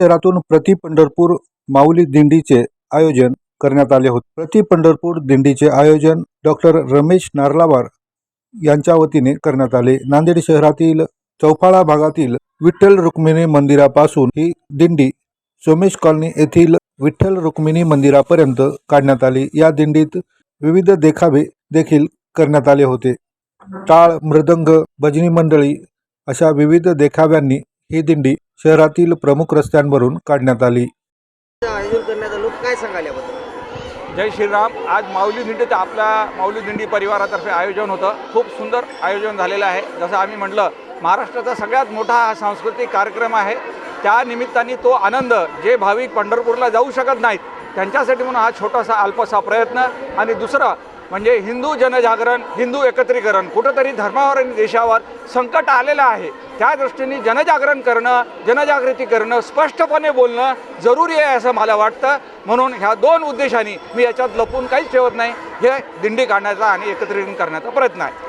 शहरातून प्रति पंढरपूर माऊली दिंडीचे आयोजन करण्यात आले होते. प्रति पंढरपूर दिंडीचे आयोजन डॉक्टर रमेश नारलावार यांच्या वतीने करण्यात आले. नांदेड शहरातील चौफाळा भागातील विठ्ठल रुक्मिणी मंदिरापासून ही दिंडी सोमेश कॉलनी येथील विठ्ठल रुक्मिणी मंदिरापर्यंत काढण्यात आली. या दिंडीत विविध देखावे देखील करण्यात आले होते. टाळ मृदंग भजनी मंडळी अशा विविध देखाव्यांनी ही दिंडी शहरातील प्रमुख रस्त्यांवरून काढण्यात आली. आयोजन करण्यात आलं काय सांगाल जय श्रीराम. आज माऊली दिंडीचं आपल्या माऊली दिंडी परिवारातर्फे आयोजन होतं. खूप सुंदर आयोजन झालेलं आहे. जसं आम्ही म्हटलं महाराष्ट्राचा सगळ्यात मोठा हा सांस्कृतिक कार्यक्रम आहे. त्या निमित्ताने तो आनंद जे भाविक पंढरपूरला जाऊ शकत नाहीत त्यांच्यासाठी म्हणून हा छोटासा अल्पसा प्रयत्न. आणि दुसरं म्हणजे हिंदू जनजागरण हिंदू एकत्रीकरण कुठंतरी धर्मावर आणि देशावर संकट आलेलं आहे. त्या दृष्टीने जनजागरण करणं जनजागृती करणं स्पष्टपणे बोलणं जरुरी आहे असं मला वाटतं. म्हणून ह्या दोन उद्देशाने मी याच्यात लपून काहीच ठेवत नाही. हे दिंडी काढण्याचा आणि एकत्रीकरण करण्याचा प्रयत्न आहे.